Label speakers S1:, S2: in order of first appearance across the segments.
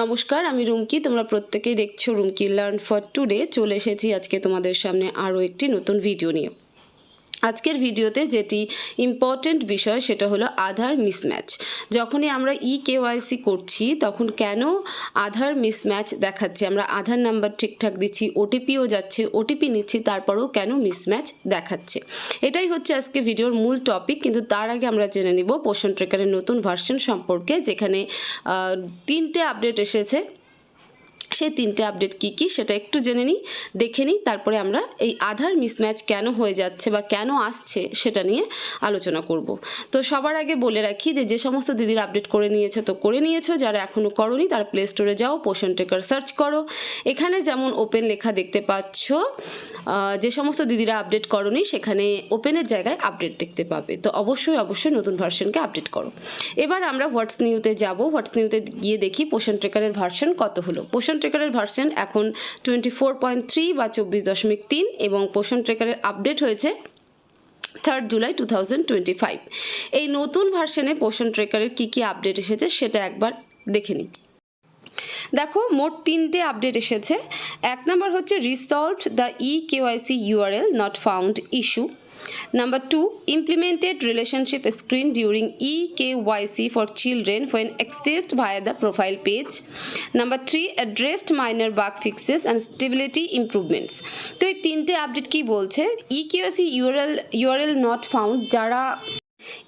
S1: নমস্কার, আমি রুমকি। তোমরা প্রত্যেকেই দেখছ রুমকি লার্ন ফর টুডে চলে এসেছি আজকে তোমাদের সামনে আরও একটি নতুন ভিডিও নিয়ে। আজকের ভিডিওতে যেটি ইম্পর্ট্যান্ট বিষয় সেটা হলো আধার মিসম্যাচ যখনই আমরা ই কেওয়াইসি করছি, তখন কেন আধার মিসম্যাচ দেখাচ্ছে? আমরা আধার নাম্বার ঠিকঠাক দিচ্ছি ওটিপিও যাচ্ছে ওটিপি নিচ্ছি, তারপরেও কেন মিসম্যাচ দেখাচ্ছে? এটাই হচ্ছে আজকে ভিডিওর মূল টপিক কিন্তু তার আগে আমরা জেনে নিব পোষণ ট্রেকারের নতুন ভার্সন সম্পর্কে, যেখানে তিনটে আপডেট এসেছে। সেই তিনটে আপডেট কি কি সেটা একটু জেনে নিই, দেখে নিই, তারপরে আমরা এই আধার মিসম্যাচ কেন হয়ে যাচ্ছে বা কেন আসছে সেটা নিয়ে আলোচনা করব। তো সবার আগে বলে রাখি যে যে সমস্ত দিদির আপডেট করে নিয়েছো তো করে নিয়েছো, যারা এখনও করনি তারা প্লে স্টোরে যাও পোষণ টেকার সার্চ করো। এখানে যেমন ওপেন লেখা দেখতে পাচ্ছ যে সমস্ত দিদিরা আপডেট করনি সেখানে ওপেনের জায়গায় আপডেট দেখতে পাবে। তো অবশ্যই অবশ্যই নতুন ভার্সনকে আপডেট করো। এবার আমরা হোয়াটস নিউতে যাব। হোয়াটস নিউতে গিয়ে দেখি পোষণ ট্রেকারের ভার্সন কত হলো। পোষণ ট্রেকারের ভার্সন এখন টোয়েন্টি ফোর পয়েন্ট থ্রি বা চব্বিশ দশমিক তিন এবং পোষণ ট্রেকারের আপডেট হয়েছে third July two thousand twenty five এই নতুন ভার্সনে পোষণ ট্রেকারের কী কী আপডেট এসেছে সেটা একবার দেখে নিই। দেখো, মোট তিনটে আপডেট এসেছে। এক নম্বর হচ্ছে resolved the e KYC URL not found issue Number two, implemented relationship screen during eKYC for children when accessed via the profile page. Number three, addressed minor bug fixes and stability improvements. তো এই তিনটে update কি বলছে eKYC URL URL not found যারা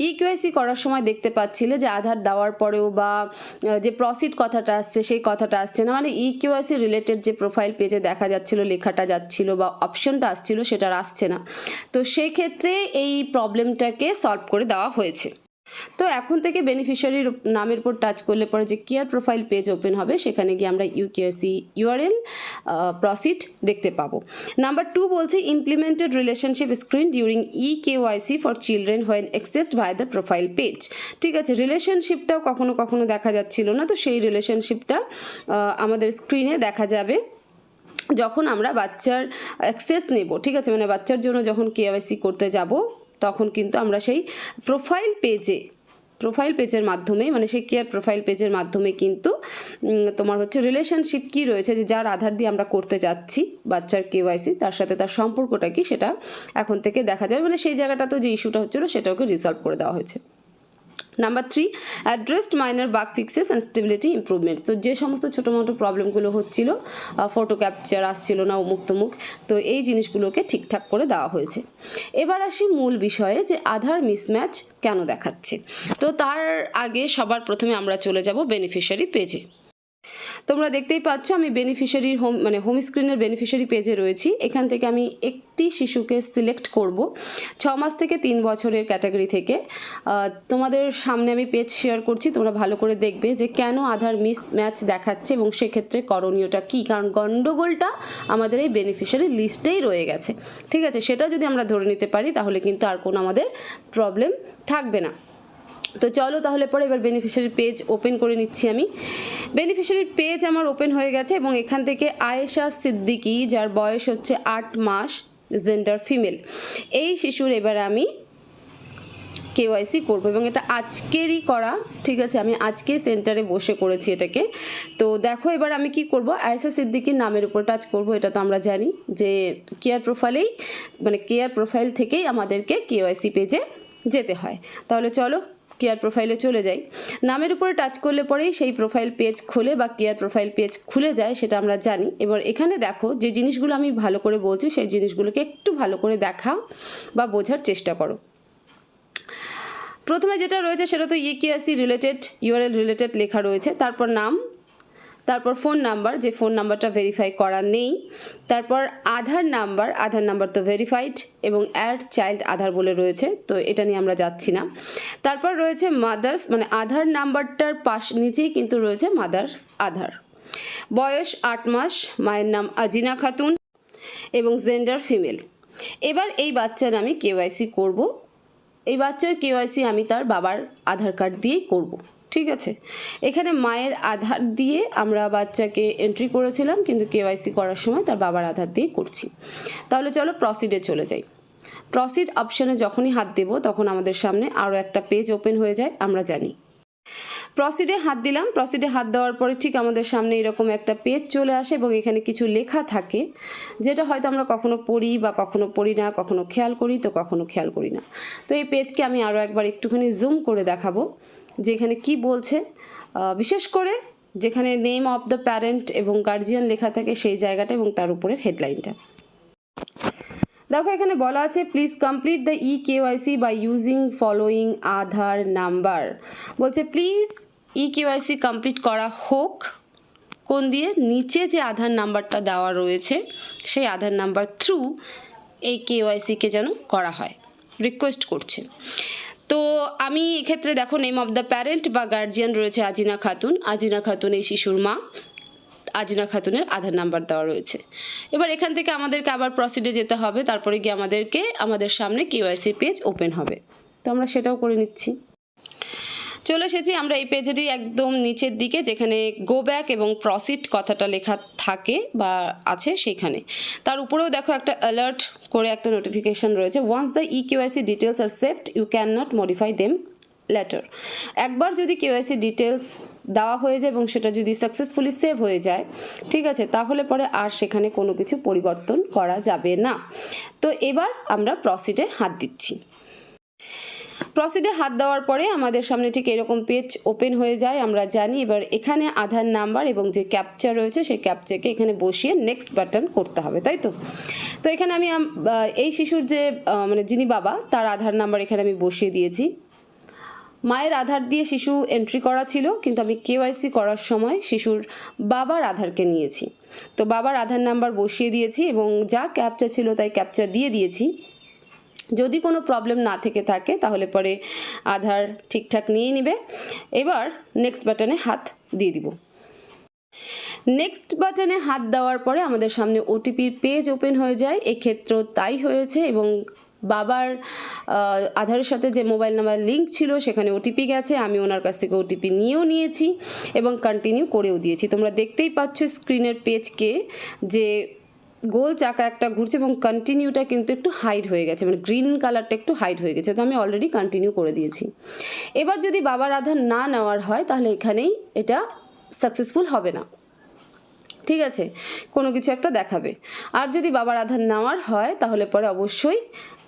S1: eKYC করার সময় দেখতে পাচ্ছিলে যে আধার দেওয়ার পরেও বা যে প্রসিড কথাটা আসছে, সেই কথাটা আসছে না। মানে ইকিউআইসি রিলেটেড যে প্রোফাইল পেজে দেখা যাচ্ছিল, লেখাটা যাচ্ছিল বা অপশনটা আসছিল সেটা আসছে না। তো সেই ক্ষেত্রে এই প্রবলেমটাকে সলভ করে দেওয়া হয়েছে। তো এখন থেকে বেনিফিশিয়ারির নামের উপর টাচ করলে পরে যে কেয়ার প্রোফাইল পেজ ওপেন হবে, সেখানে গিয়ে আমরা ইউকেএসি ইউআরএল প্রসিড দেখতে পাবো। নাম্বার টু বলছে implemented relationship screen during e KYC for children when accessed by the profile page ঠিক আছে রিলেশনশিপটাও কখনো কখনো দেখা যাচ্ছিল না, তো সেই রিলেশনশিপটা আমাদের স্ক্রিনে দেখা যাবে। যখন আমরা বাচ্চার অ্যাক্সেস নেব, ঠিক আছে মানে বাচ্চার জন্য যখন কেওয়াইসি করতে যাব তখন কিন্তু আমরা সেই প্রোফাইল পেজে প্রোফাইল পেজের মাধ্যমে মানে সেই কেয়ার প্রোফাইল পেজের মাধ্যমে কিন্তু তোমার হচ্ছে রিলেশনশিপ কি রয়েছে, যে যার আধার দিয়ে আমরা করতে যাচ্ছি, বাচ্চার কেওয়াইসি তার সাথে তার সম্পর্কটা কি, সেটা এখন থেকে দেখা যাবে। মানে সেই জায়গাটা তো যে ইস্যুটা হচ্ছিল সেটাকে রিসলভ করে দেওয়া হয়েছে। Number three addressed minor bug fixes and stability improvement তো যে সমস্ত ছোটো মোটো প্রবলেমগুলো হচ্ছিল ফটো ক্যাপচার আসছিল না অমুক তমুক, তো এই জিনিসগুলোকে ঠিকঠাক করে দেওয়া হয়েছে। এবার আসি মূল বিষয়ে যে আধার মিসম্যাচ কেন দেখাচ্ছে। তো তার আগে সবার প্রথমে আমরা চলে যাব বেনিফিশিয়ারি পেজে তোমরা দেখতেই পাচ্ছ আমি বেনিফিশিয়ারির হোম মানে হোম স্ক্রিনের বেনিফিশিয়ারি পেজে রয়েছি। এখান থেকে আমি একটি শিশুকে সিলেক্ট করব ছ মাস থেকে তিন বছরের ক্যাটাগরি থেকে। তোমাদের সামনে আমি পেজ শেয়ার করছি, তোমরা ভালো করে দেখবে যে কেন আধার মিস ম্যাচ দেখাচ্ছে এবং সেক্ষেত্রে করণীয়টা কী? কারণ গণ্ডগোলটা আমাদের এই বেনিফিশিয়ারি লিস্টেই রয়ে গেছে। ঠিক আছে, সেটা যদি আমরা ধরে নিতে পারি তাহলে কিন্তু আর কোনো আমাদের প্রবলেম থাকবে না। তো চলো তাহলে পরে এবার বেনিফিশিয়ারি পেজ ওপেন করে নিচ্ছি আমি। বেনিফিশিয়ারির পেজ আমার ওপেন হয়ে গেছে এবং এখান থেকে আয়েশা সিদ্দিকি, যার বয়স হচ্ছে আট মাস জেন্ডার ফিমেল এই শিশুর এবার আমি কেওয়াইসি করব এবং এটা আজকেরই করা, ঠিক আছে? আমি আজকে সেন্টারে বসে করেছি এটাকে। তো দেখো এবার আমি কি করব? আয়েশা সিদ্দিকির নামের উপর টাচ করব, এটা তো আমরা জানি যে কেয়ার প্রোফাইলেই মানে কেয়ার প্রোফাইল থেকেই আমাদেরকে কেওয়াইসি পেজে যেতে হয়। তাহলে চলো কেয়ার প্রোফাইলে চলে যাই। নামের উপরে টাচ করলে পরেই সেই প্রোফাইল পেজ খুলে বা কেয়ার প্রোফাইল পেজ খুলে যায়, সেটা আমরা জানি। এবার এখানে দেখো, যে জিনিসগুলো আমি ভালো করে বলছি, সেই জিনিসগুলোকে একটু ভালো করে দেখা বা বোঝার চেষ্টা করো। প্রথমে যেটা রয়েছে সেটা তো ইকেআইসি রিলেটেড ইউআরএল রিলেটেড লেখা রয়েছে। তারপর নাম তারপর ফোন নাম্বার যে ফোন নাম্বারটা ভেরিফাই করা নেই। তারপর আধার নাম্বার আধার নাম্বার তো ভেরিফাইড এবং অ্যাড চাইল্ড আধার বলে রয়েছে, তো এটা নিয়ে আমরা যাচ্ছি না। তারপর রয়েছে মাদার্স মানে আধার নাম্বারটার পাশ, নিচেই কিন্তু রয়েছে মাদার্স আধার। বয়স আট মাস, মায়ের নাম আজিনা খাতুন এবং জেন্ডার ফিমেল এবার এই বাচ্চার আমি কেওয়াইসি করব। এই বাচ্চার কেওয়াইসি আমি তার বাবার আধার কার্ড দিয়েই করব। ঠিক আছে? এখানে মায়ের আধার দিয়ে আমরা বাচ্চাকে এন্ট্রি করেছিলাম, কিন্তু কেওয়াইসি করার সময় তার বাবার আধার দিয়ে করছি। তাহলে চলো প্রসিডে চলে যাই। প্রসিড অপশানে যখনই হাত দেব, তখন আমাদের সামনে আরও একটা পেজ ওপেন হয়ে যায়, আমরা জানি। প্রসিডে হাত দিলাম প্রসিডে হাত দেওয়ার পরে ঠিক আমাদের সামনে এরকম একটা পেজ চলে আসে এবং এখানে কিছু লেখা থাকে, যেটা হয়তো আমরা কখনো পড়ি বা কখনো পড়ি না, কখনো খেয়াল করি, তো কখনো খেয়াল করি না। তো এই পেজকে আমি আরও একবার একটুখানি জুম করে দেখাবো। যে এখানে কী বলছে বিশেষ করে যেখানে নেম অফ দ্য প্যারেন্ট এবং গার্জিয়ান লেখা থাকে সেই জায়গাটা এবং তার উপরের হেডলাইনটা দেখো এখানে বলা আছে please complete the e KYC by using following Aadhaar number. বলছে প্লিজ ই কেওয়াইসি কমপ্লিট করা হোক। কোন দিয়ে? নিচে যে আধার নাম্বারটা দেওয়া রয়েছে, সেই আধার নাম্বার থ্রু এই কেওয়াইসিকে যেন করা হয়। রিকোয়েস্ট করছে। তো আমি এক্ষেত্রে দেখো নেম অব দ্য প্যারেন্ট বা গার্জিয়ান রয়েছে আজিনা খাতুন। আজিনা খাতুন এই শিশুর মা। আজিনা খাতুনের আধার নাম্বার দেওয়া রয়েছে। এবার এখান থেকে আমাদেরকে আবার প্রসিডে যেতে হবে। তারপরে গিয়ে আমাদেরকে, আমাদের সামনে কেওয়াইসি পেজ ওপেন হবে। তো আমরা সেটাও করে নিচ্ছি। চলে এসেছি আমরা এই পেজেরই একদম নিচের দিকে, যেখানে গো ব্যাক এবং প্রসিড কথাটা লেখা থাকে বা আছে সেখানে। তার উপরেও দেখো একটা অ্যালার্ট করে একটা নোটিফিকেশন রয়েছে once the e KYC details are saved you can not modify them later একবার যদি কেওয়াইসি ডিটেলস দেওয়া হয়ে যায় এবং সেটা যদি সাকসেসফুলি সেভ হয়ে যায়, ঠিক আছে, তাহলে পরে আর সেখানে কোনো কিছু পরিবর্তন করা যাবে না। তো এবার আমরা প্রসিডে হাত দিচ্ছি। প্রসিডে হাত দেওয়ার পরে আমাদের সামনে ঠিক এরকম পেজ ওপেন হয়ে যায়, আমরা জানি। এবার এখানে আধার নাম্বার এবং যে ক্যাপচার রয়েছে, সেই ক্যাপচারকে এখানে বসিয়ে নেক্সট বাটন করতে হবে, তাই তো? তো এখানে আমি এই শিশুর যে মানে যিনি বাবা, তার আধার নাম্বার এখানে আমি বসিয়ে দিয়েছি। মায়ের আধার দিয়ে শিশু এন্ট্রি করা ছিল, কিন্তু আমি কেওয়াইসি করার সময় শিশুর বাবার আধারকে নিয়েছি। তো বাবার আধার নাম্বার বসিয়ে দিয়েছি এবং যা ক্যাপচার ছিল তাই ক্যাপচার দিয়ে দিয়েছি। যদি কোনো প্রবলেম না থেকে থাকে, তাহলে পরে আধার ঠিকঠাক নিয়ে নেবে। এবার নেক্সট বাটনে হাত দিয়ে দিব। নেক্সট বাটনে হাত দেওয়ার পরে আমাদের সামনে ওটিপির পেজ ওপেন হয়ে যায়। এক্ষেত্রেও তাই হয়েছে এবং বাবার আধারের সাথে যে মোবাইল নাম্বার লিঙ্ক ছিল, সেখানে ওটিপি গেছে। আমি ওনার কাছ থেকে ওটিপি নিয়েও নিয়েছি এবং কন্টিনিউ করেও দিয়েছি। তোমরা দেখতেই পাচ্ছ স্ক্রিনের পেজকে যে গোল চাকা একটা ঘুরছে এবং কন্টিনিউটা কিন্তু একটু হাইড হয়ে গেছে মানে গ্রিন কালারটা একটু হাইড হয়ে গেছে, তো আমি অলরেডি কন্টিনিউ করে দিয়েছি। এবার যদি বাবার আধার না নেওয়ার হয়, তাহলে এখানেই এটা সাকসেসফুল হবে না। ঠিক আছে? কোনো কিছু একটা দেখাবে। আর যদি বাবার আধার নেওয়ার হয়, তাহলে পরে অবশ্যই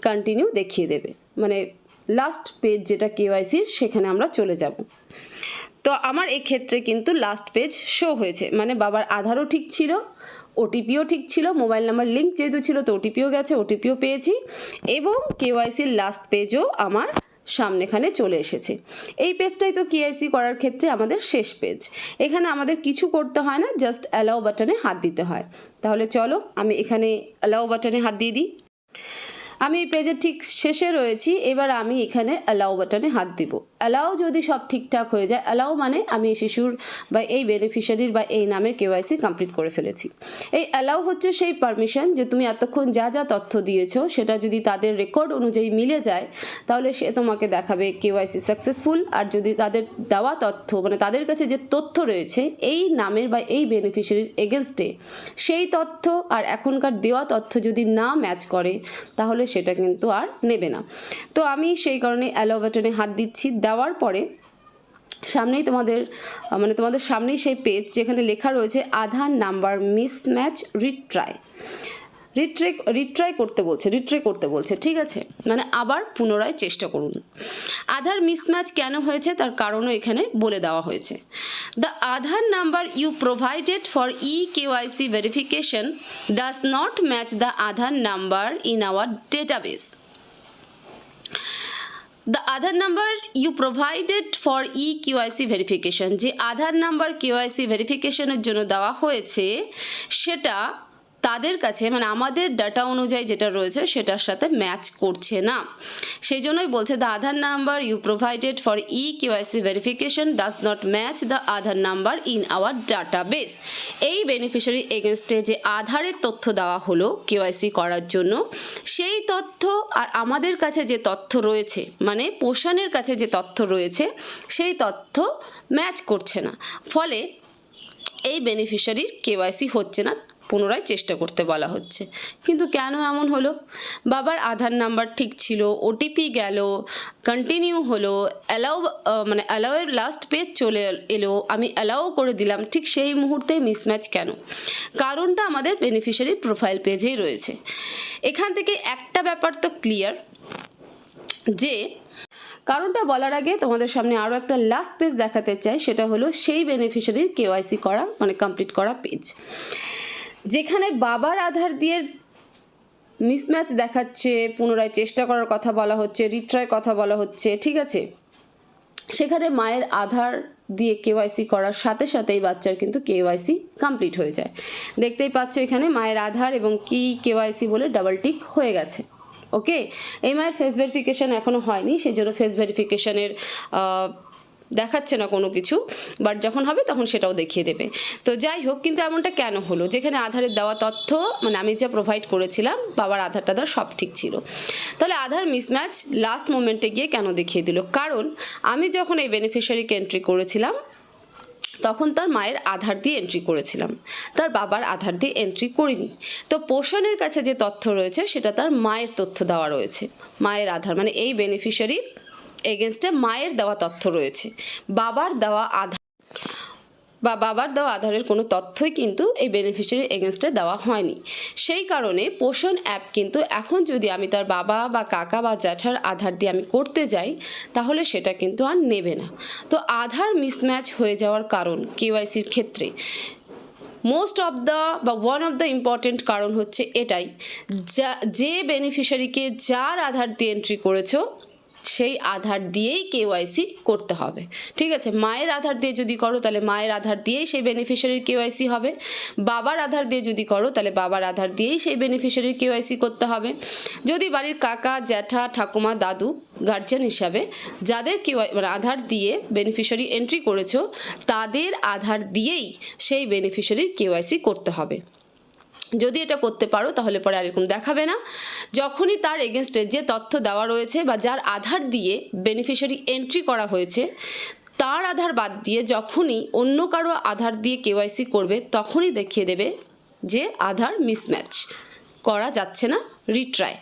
S1: কন্টিনিউ দেখিয়ে দেবে। মানে লাস্ট পেজ যেটা কেওয়াইসির সেখানে আমরা চলে যাব। তো আমার ক্ষেত্রে কিন্তু লাস্ট পেজ শো হয়েছে। মানে বাবার আধারও ঠিক ছিল ওটিপিও ঠিক ছিল মোবাইল নাম্বার লিঙ্ক যেহেতু ছিল তো ওটিপিও গেছে ওটিপিও পেয়েছি এবং কেওয়াইসির লাস্ট পেজও আমার সামনেখানে চলে এসেছে। এই পেজটাই তো কেআইসি করার ক্ষেত্রে আমাদের শেষ পেজ এখানে আমাদের কিছু করতে হয় না জাস্ট অ্যালাউ বাটনে হাত দিতে হয়। তাহলে চলো, আমি এখানে অ্যালাউ বাটনে হাত দিয়ে দিই। আমি এই পেজের ঠিক শেষে রয়েছি, এবার আমি এখানে অ্যালাউ বাটনে হাত দিব। অ্যালাউ যদি সব ঠিকঠাক হয়ে যায় অ্যালাও মানে আমি এই শিশুর বা এই বেনিফিশিয়ারির বা এই নামের কেওয়াইসি কমপ্লিট করে ফেলেছি। এই অ্যালাউ হচ্ছে সেই পারমিশন যে তুমি এতক্ষণ যা যা তথ্য দিয়েছ, সেটা যদি তাদের রেকর্ড অনুযায়ী মিলে যায়, তাহলে সে তোমাকে দেখাবে কেওয়াইসি সাকসেসফুল আর যদি তাদের দেওয়া তথ্য মানে তাদের কাছে যে তথ্য রয়েছে, এই নামের বা এই বেনিফিশিয়ারির এগেনস্টে সেই তথ্য আর এখনকার দেওয়া তথ্য যদি না ম্যাচ করে, তাহলে সেটা কিন্তু আর নেবে না। তো আমি সেই কারণে অ্যালো বাটনে হাত দিচ্ছি। দেওয়ার পরে সামনেই তোমাদের মানে তোমাদের সামনেই সেই পেজ যেখানে লেখা রয়েছে Aadhaar number mismatch retry retry retry করতে বলছে রিট্রে করতে বলছে, ঠিক আছে? মানে আবার পুনরায় চেষ্টা করুন। আধার মিসম্যাচ কেন হয়েছে? তার কারণও এখানে বলে দেওয়া হয়েছে। The Aadhaar number you provided for e KYC verification does not match the Aadhaar number in our database the Aadhaar number you provided for e KYC verification যে আধার নাম্বার কিউআইসি ভেরিফিকেশনের জন্য দেওয়া হয়েছে, সেটা তাদের কাছে মানে আমাদের ডাটা অনুযায়ী যেটা রয়েছে সেটার সাথে ম্যাচ করছে না। সেই জন্যই বলছে the Aadhaar number you provided for e KYC verification does not match the Aadhaar number in our database এই বেনিফিশিয়ারি এগেনস্টে যে আধারের তথ্য দেওয়া হলো কেওয়াইসি করার জন্য, সেই তথ্য আর আমাদের কাছে যে তথ্য রয়েছে মানে পোষণের কাছে যে তথ্য রয়েছে, সেই তথ্য ম্যাচ করছে না। ফলে এই বেনিফিশিয়ারির কেওয়াইসি হচ্ছে না। পুনরায় চেষ্টা করতে বলা হচ্ছে। কিন্তু কেন এমন হলো? বাবার আধার নাম্বার ঠিক ছিল ওটিপি গেল কন্টিনিউ হলো অ্যালাউ মানে অ্যালাউয়ের লাস্ট পেজ চলে এলো, আমি অ্যালাউ করে দিলাম, ঠিক সেই মুহূর্তে মিসম্যাচ কেন? কারণটা আমাদের বেনিফিশিয়ারির প্রোফাইল পেজেই রয়েছে। এখান থেকে একটা ব্যাপার তো ক্লিয়ার যে কারণটা বলার আগে তোমাদের সামনে আরও একটা লাস্ট পেজ দেখাতে চাই, সেটা হলো সেই বেনিফিশিয়ারির কেওয়াইসি করা মানে কমপ্লিট করা পেজ যেখানে বাবার আধার দিয়ে মিসম্যাচ দেখাচ্ছে, পুনরায় চেষ্টা করার কথা বলা হচ্ছে রিট্রায় কথা বলা হচ্ছে, ঠিক আছে? সেখানে মায়ের আধার দিয়ে কেওয়াইসি করার সাথে সাথেই বাচ্চার কিন্তু কেওয়াইসি কমপ্লিট হয়ে যায়। দেখতেই পাচ্ছ এখানে মায়ের আধার এবং কি কেওয়াইসি বলে ডাবল টিক হয়ে গেছে। ওকে এই মায়ের ফেস ভেরিফিকেশান এখনও হয়নি সেই জন্য ফেস ভেরিফিকেশানের দেখাচ্ছে না কোনো কিছু বাট যখন হবে তখন সেটাও দেখিয়ে দেবে। তো যাই হোক, কিন্তু এমনটা কেন হলো? যেখানে আধারের দেওয়া তথ্য মানে আমি যা প্রোভাইড করেছিলাম, বাবার আধার টাধার সব ঠিক ছিল। তাহলে আধার মিসম্যাচ লাস্ট মোমেন্টে গিয়ে কেন দেখিয়ে দিল? কারণ আমি যখন এই বেনিফিশিয়ারিকে এন্ট্রি করেছিলাম, তখন তার মায়ের আধার দিয়ে এন্ট্রি করেছিলাম। তার বাবার আধার দিয়ে এন্ট্রি করিনি। তো পোষণের কাছে যে তথ্য রয়েছে, সেটা তার মায়ের তথ্য দেওয়া রয়েছে। মায়ের আধার মানে এই বেনিফিশিয়ারির এগেনস্টে মায়ের দেওয়া তথ্য রয়েছে। বাবার দেওয়া আধার বা বাবার দেওয়া আধারের কোনো তথ্যই কিন্তু এই বেনিফিশিয়ারি এগেনস্টে দেওয়া হয়নি। সেই কারণে পোষণ অ্যাপ কিন্তু এখন যদি আমি তার বাবা বা কাকা বা জ্যাঠার আধার দিয়ে আমি করতে যাই, তাহলে সেটা কিন্তু আর নেবে না। তো আধার মিসম্যাচ হয়ে যাওয়ার কারণ কেওয়াইসির ক্ষেত্রে। মোস্ট অফ দ্য বা ওয়ান অফ দ্য ইম্পর্টেন্ট কারণ হচ্ছে এটাই। যা, যে বেনিফিশিয়ারিকে যার আধার দিয়ে এন্ট্রি করেছ সেই আধার দিয়েই কেওয়াইসি করতে হবে। ঠিক আছে? মায়ের আধার দিয়ে যদি করো, তাহলে মায়ের আধার দিয়েই সেই বেনিফিশিয়ারির কেওয়াইসি হবে। বাবার আধার দিয়ে যদি করো, তাহলে বাবার আধার দিয়েই সেই বেনিফিশিয়ারির কেওয়াইসি করতে হবে। যদি বাড়ির কাকা, জ্যাঠা, ঠাকুমা, দাদু গার্জিয়ান হিসাবে যাদের কেওয়াই মানে আধার দিয়ে বেনিফিশিয়ারি এন্ট্রি করেছ, তাদের আধার দিয়েই সেই বেনিফিশিয়ারির কেওয়াইসি করতে হবে। যদি এটা করতে পারো, তাহলে পরে আর এরকম দেখাবে না। যখনই তার এগেনস্টে যে তথ্য দেওয়া রয়েছে বা যার আধার দিয়ে বেনিফিশিয়ারি এন্ট্রি করা হয়েছে, তার আধার বাদ দিয়ে যখনই অন্য কারও আধার দিয়ে কেওয়াইসি করবে, তখনই দেখিয়ে দেবে যে আধার মিসম্যাচ করা যাচ্ছে না রিট্রাই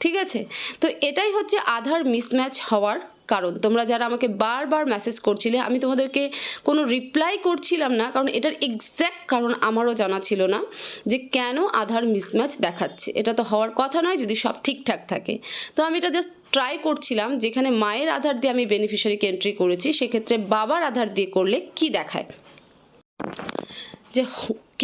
S1: ঠিক আছে? তো এটাই হচ্ছে আধার মিসম্যাচ হওয়ার কারণ তোমরা যারা আমাকে বারবার মেসেজ করছিলে, আমি তোমাদেরকে কোনো রিপ্লাই করছিলাম না, কারণ এটার এক্স্যাক্ট কারণ আমারও জানা ছিল না যে কেন আধার মিসম্যাচ দেখাচ্ছে। এটা তো হওয়ার কথা নয়, যদি সব ঠিকঠাক থাকে। তো আমি এটা জাস্ট ট্রাই করছিলাম, যেখানে মায়ের আধার দিয়ে আমি বেনিফিশিয়ারিকে এন্ট্রি করেছি, সেক্ষেত্রে বাবার আধার দিয়ে করলে কি দেখায়? যে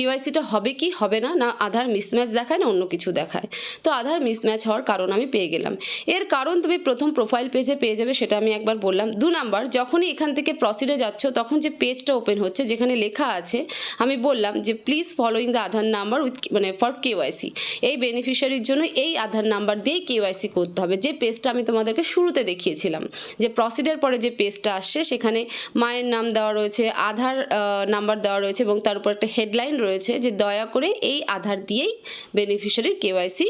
S1: কেওয়াইসিটা হবে কি? হবে না। না, আধার মিসম্যাচ দেখায়, না অন্য কিছু দেখায়। তো আধার মিসম্যাচ হওয়ার কারণ আমি পেয়ে গেলাম। এর কারণ তুমি প্রথম প্রোফাইল পেজে পেয়ে যাবে, সেটা আমি একবার বললাম। দু নাম্বার, যখনই এখান থেকে প্রসিডে যাচ্ছ, তখন যে পেজটা ওপেন হচ্ছে, যেখানে লেখা আছে, আমি বললাম যে please following the Aadhaar number with মানে ফর কেওয়াইসি এই বেনিফিশিয়ারির জন্য এই আধার নাম্বার দিয়েই কেওয়াইসি করতে হবে। যে পেজটা আমি তোমাদেরকে শুরুতে দেখিয়েছিলাম, যে প্রসিডের পরে যে পেজটা আসছে, সেখানে মায়ের নাম দেওয়া রয়েছে, আধার নাম্বার দেওয়া রয়েছে এবং তার উপর একটা হেডলাইন রয়েছে যে দয়া করে এই আধার দিয়েই বেনিফিশিয়ারির কেওয়াইসি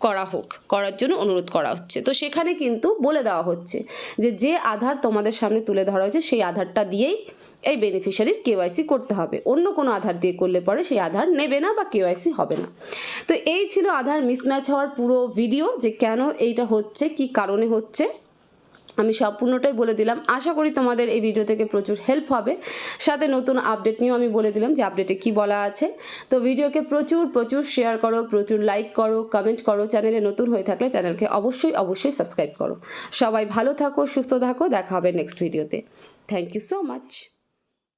S1: করা হোক, করার জন্য অনুরোধ করা হচ্ছে। তো সেখানে কিন্তু বলে দেওয়া হচ্ছে যে যে আধার তোমাদের সামনে তুলে ধরা হয়েছে, সেই আধারটা দিয়েই এই বেনিফিশিয়ারির কেওয়াইসি করতে হবে। অন্য কোনো আধার দিয়ে করলে পরে সেই আধার নেবে না বা কেওয়াইসি হবে না। তো এই ছিল আধার মিসম্যাচ হওয়ার পুরো ভিডিও যে কেন এইটা হচ্ছে, কি কারণে হচ্ছে আমি সম্পূর্ণটাই বলে দিলাম। আশা করি তোমাদের এই ভিডিও থেকে প্রচুর হেল্প হবে। সাথে নতুন আপডেট নিয়েও আমি বলে দিলাম যে আপডেটে কি বলা আছে। তো ভিডিওকে প্রচুর প্রচুর শেয়ার করো, প্রচুর লাইক করো কমেন্ট করো চ্যানেলে নতুন হয়ে থাকলে চ্যানেলকে অবশ্যই অবশ্যই সাবস্ক্রাইব করো। সবাই ভালো থাকো, সুস্থ থাকো, দেখা হবে নেক্সট ভিডিওতে থ্যাংক ইউ সো মাচ